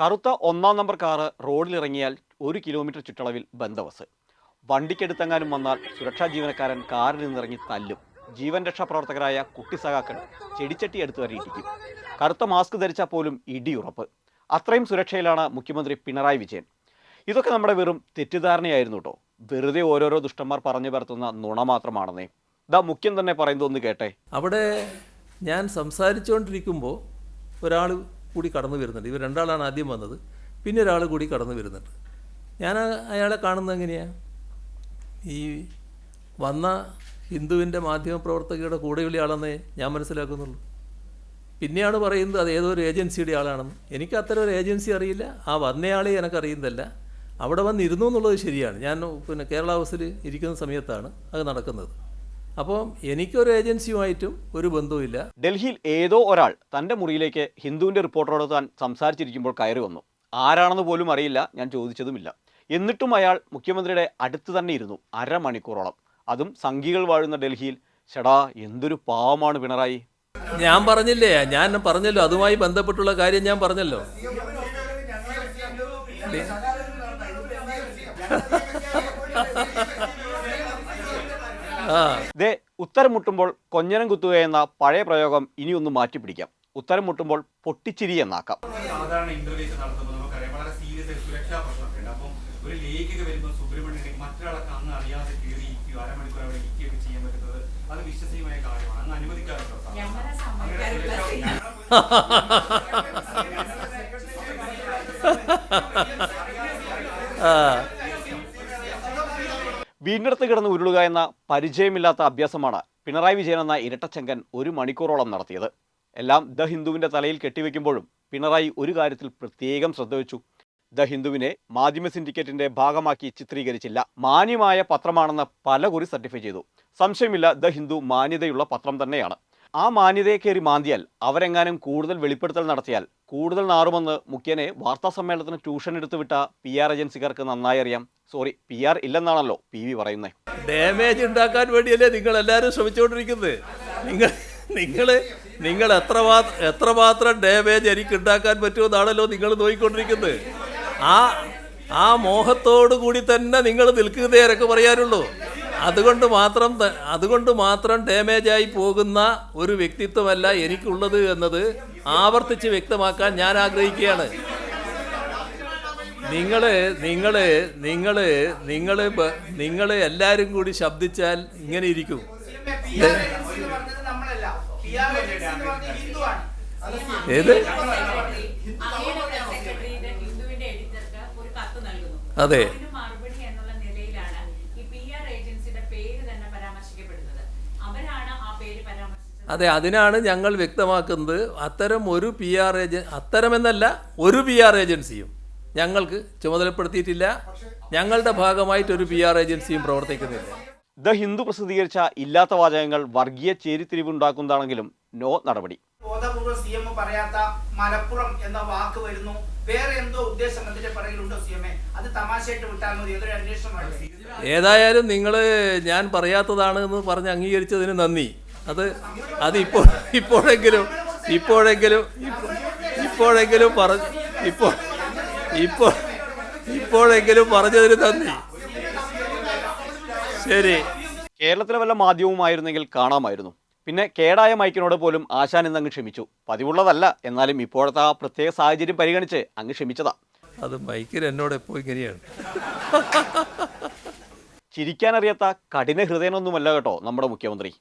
കറുത്ത ഒന്നാം number car റോഡിലിറങ്ങിയാൽ ഒരു കിലോമീറ്റർ ചുറ്റളവിൽ ബന്ദവസ് വണ്ടിക്കെടുത്തെങ്ങാനും വന്നാൽ സുരക്ഷാ ജീവനക്കാരൻ കാറിൽ നിന്നിറങ്ങി തല്ലും. ജീവൻ രക്ഷാ പ്രവർത്തകരായ കുട്ടി സഖാക്കൾ ചെടിച്ചട്ടി എടുത്തു വരെ ഇടിക്കും കറുത്ത മാസ്ക് ധരിച്ചാൽ പോലും ഇടിയുറപ്പ്. അത്രയും സുരക്ഷയിലാണ് മുഖ്യമന്ത്രി പിണറായി വിജയൻ. ഇതൊക്കെ നമ്മുടെ വെറും തെറ്റിദ്ധാരണയായിരുന്നു കേട്ടോ. വെറുതെ ഓരോരോ ദുഷ്ടന്മാർ പറഞ്ഞു പരത്തുന്ന നുണ മാത്രമാണെന്നേ. ദാ മുഖ്യം തന്നെ പറയുന്നത് ഒന്ന് കേട്ടെ. അവിടെ ഞാൻ സംസാരിച്ചുകൊണ്ടിരിക്കുമ്പോൾ ഒരാൾ കൂടി കടന്നു വരുന്നുണ്ട്. ഇവർ രണ്ടാളാണ് ആദ്യം വന്നത്. പിന്നെ ഒരാൾ കൂടി കടന്നു വരുന്നുണ്ട്. ഞാൻ അയാളെ കാണുന്നത് എങ്ങനെയാണ് ഈ വന്ന ഹിന്ദുവിന്റെ മാധ്യമപ്രവർത്തകയുടെ കൂടെയുള്ള ആളെന്നേ ഞാൻ മനസ്സിലാക്കുന്നുള്ളൂ. പിന്നെയാണ് പറയുന്നത് അത് ഏതോ ഒരു ഏജൻസിയുടെ ആളാണെന്ന്. എനിക്ക് അത്തരം ഒരു ഏജൻസി അറിയില്ല. ആ വന്നയാളെ എനിക്കറിയുന്നതല്ല അവിടെ വന്നിരുന്നു എന്നുള്ളത് ശരിയാണ്. ഞാൻ പിന്നെ കേരള ഹൗസിൽ ഇരിക്കുന്ന സമയത്താണ് അത് നടക്കുന്നത്. അപ്പോൾ എനിക്കൊരു ഏജൻസിയുമായിട്ടും ഒരു ബന്ധവുമില്ല. ഡൽഹിയിൽ ഏതോ ഒരാൾ തന്റെ മുറിയിലേക്ക് ഹിന്ദുവിന്റെ റിപ്പോർട്ടറോട് താൻ സംസാരിച്ചിരിക്കുമ്പോൾ കയറി വന്നു. ആരാണെന്ന് പോലും അറിയില്ല ഞാൻ ചോദിച്ചതുമില്ല. എന്നിട്ടും അയാൾ മുഖ്യമന്ത്രിയുടെ അടുത്ത് തന്നെ ഇരുന്നു അരമണിക്കൂറോളം. അതും സംഘികൾ വാഴുന്ന ഡൽഹിയിൽ. ചേടാ എന്തൊരു പാവമാണ് പിണറായി. ഞാൻ പറഞ്ഞില്ലേ ഞാൻ പറഞ്ഞല്ലോ അതുമായി ബന്ധപ്പെട്ടുള്ള കാര്യം ഞാൻ പറഞ്ഞല്ലോ ആ ദേ ഉത്തരം മുട്ടുമ്പോൾ കൊഞ്ഞനം കുത്തുക എന്ന പഴയ പ്രയോഗം ഇനിയൊന്ന് മാറ്റിപ്പിടിക്കാം. ഉത്തരം മുട്ടുമ്പോൾ പൊട്ടിച്ചിരി എന്നാക്കാം. സാധാരണ ഇന്റർവ്യൂസ് നടത്തുമ്പോൾ നമുക്കറിയാം വളരെ സീരിയസ് സുരക്ഷാ പ്രശ്നമൊക്കെ ഉണ്ട് അപ്പം ഒരു ലേഖിക വരുമ്പോൾ സുബ്രഹ്മണ്യൻ മറ്റൊരാളൊക്കെ അന്ന് അറിയാതെ കയറി ഇരിക്കുകയോ അരമണിക്കൂർ അവിടെ ഇരിക്കുകയൊക്കെ ചെയ്യാൻ പറ്റുന്നത് അത് വിശ്വസനീയമായ കാര്യമാണ്. അന്ന് അനുവദിക്കാറുണ്ടോ ആ. വീടിനടുത്ത് കിടന്ന് ഉരുളുക എന്ന പരിചയമില്ലാത്ത അഭ്യാസമാണ് പിണറായി വിജയൻ എന്ന ഇരട്ടച്ചങ്കൻ ഒരു മണിക്കൂറോളം നടത്തിയത്. എല്ലാം ദ ഹിന്ദുവിന്റെ തലയിൽ കെട്ടിവെക്കുമ്പോഴും പിണറായി ഒരു കാര്യത്തിൽ പ്രത്യേകം ശ്രദ്ധ വെച്ചു. ദ ഹിന്ദുവിനെ മാധ്യമ സിൻഡിക്കേറ്റിന്റെ ഭാഗമാക്കി ചിത്രീകരിച്ചില്ല. മാന്യമായ പത്രമാണെന്ന് പലകുറി സർട്ടിഫൈ ചെയ്തു. സംശയമില്ല ദ ഹിന്ദു മാന്യതയുള്ള പത്രം തന്നെയാണ്. ആ മാന്യതയെ കയറി മാന്തിയാൽ അവരെങ്ങാനും കൂടുതൽ വെളിപ്പെടുത്തൽ നടത്തിയാൽ കൂടുതൽ നാറുമെന്ന് മുഖ്യനെ വാർത്താ സമ്മേളനത്തിന് ട്യൂഷൻ എടുത്തു വിട്ട പി ആർ ഏജൻസിക്കാർക്ക് നന്നായി അറിയാം. സോറി പി ആർ ഇല്ലെന്നാണല്ലോ പി വി പറയുന്നത് ഡാമേജ് ഉണ്ടാക്കാൻ വേണ്ടിയല്ലേ നിങ്ങൾ എല്ലാവരും ശ്രമിച്ചുകൊണ്ടിരിക്കുന്നത്. നിങ്ങൾ നിങ്ങൾ നിങ്ങൾ എത്രമാത്രം എത്രമാത്രം ഡാമേജ് എനിക്ക് ഉണ്ടാക്കാൻ പറ്റുമെന്നാണല്ലോ നിങ്ങൾ നോക്കിക്കൊണ്ടിരിക്കുന്നത്. ആ ആ മോഹത്തോടു കൂടി തന്നെ നിങ്ങൾ നിൽക്കുന്നതേ എനിക്ക് പറയാനുള്ളൂ. അതുകൊണ്ട് മാത്രം അതുകൊണ്ട് മാത്രം ഡാമേജായി പോകുന്ന ഒരു വ്യക്തിത്വമല്ല എനിക്കുള്ളത് എന്നത് ആവർത്തിച്ച് വ്യക്തമാക്കാൻ ഞാൻ ആഗ്രഹിക്കുകയാണ്. നിങ്ങൾ നിങ്ങൾ നിങ്ങൾ നിങ്ങൾ നിങ്ങൾ എല്ലാരും കൂടി ശബ്ദിച്ചാൽ ഇങ്ങനെ ഇരിക്കും. ഏത് അങ്ങയുടെ സെക്രട്ടറിയുടെ ഹിന്ദുവിന്റെ എഡിറ്റർക്ക് ഒരു കത്ത് നൽകുന്നു അതെ. അതിന് എന്നുള്ള നിലയിലാണ് ഈ പി ഏജൻസിയുടെ പേര് തന്നെ പരാമർശിക്കപ്പെടുന്നത് അവരാണ് ആ പേര് പരാമർശിച്ചത് അതെ അതിനാണ് ഞങ്ങൾ വ്യക്തമാക്കുന്നത് അത്തരം ഒരു പി ആർ ഏജൻ അത്തരമെന്നല്ല ഒരു പി ആർ ഏജൻസിയും ഞങ്ങൾക്ക് ചുമതലപ്പെടുത്തിയിട്ടില്ല. ഞങ്ങളുടെ ഭാഗമായിട്ട് ഒരു പി ആർ ഏജൻസിയും പ്രവർത്തിക്കുന്നില്ല. ദ ഹിന്ദു പ്രസിദ്ധീകരിച്ച ഇല്ലാത്ത വാചകങ്ങൾ വർഗീയ ചേരിതിരിവുണ്ടാക്കുന്നതാണെങ്കിലും നോ നടപടി. ബോധപൂർവം സി എം പറയാത്ത മലപ്പുറം എന്ന വാക്ക് വരുന്നു. വേറെ എന്തോ ഉദ്ദേശം അതിന്റെ പിറകിലുണ്ടോ സി എം അത് തമാശയായിട്ട് വിട്ടാൽ മതി. അതൊരു അന്വേഷണമാണ് ഏതായാലും നിങ്ങൾ ഞാൻ പറയാത്തതാണ് എന്ന് പറഞ്ഞ് അംഗീകരിച്ചതിന് നന്ദി. അത് അത് ഇപ്പോൾ ഇപ്പോഴെങ്കിലും ഇപ്പോഴെങ്കിലും ഇപ്പോ- ഇപ്പോഴെങ്കിലും പറഞ്ഞു ഇപ്പോൾ ഇപ്പോൾ ഇപ്പോഴെങ്കിലും പറഞ്ഞതിന് നന്ദി. ശരി. കേരളത്തിലെ വല്ല മാധ്യമമായിരുന്നെങ്കിൽ കാണാമായിരുന്നു. പിന്നെ കേടായ മൈക്കിനോട് പോലും ആശാൻ ഇന്ന് അങ്ങ് ക്ഷമിച്ചു. പതിവുള്ളതല്ല എന്നാലും ഇപ്പോഴത്തെ ആ പ്രത്യേക സാഹചര്യം പരിഗണിച്ച് അങ്ങ് ക്ഷമിച്ചതാ. അത് മൈക്കിൽ എന്നോട് എപ്പോൾ ഇങ്ങനെയാണ്? ചിരിക്കാനറിയാത്ത കഠിന ഹൃദയനൊന്നുമല്ല കേട്ടോ നമ്മുടെ മുഖ്യമന്ത്രി.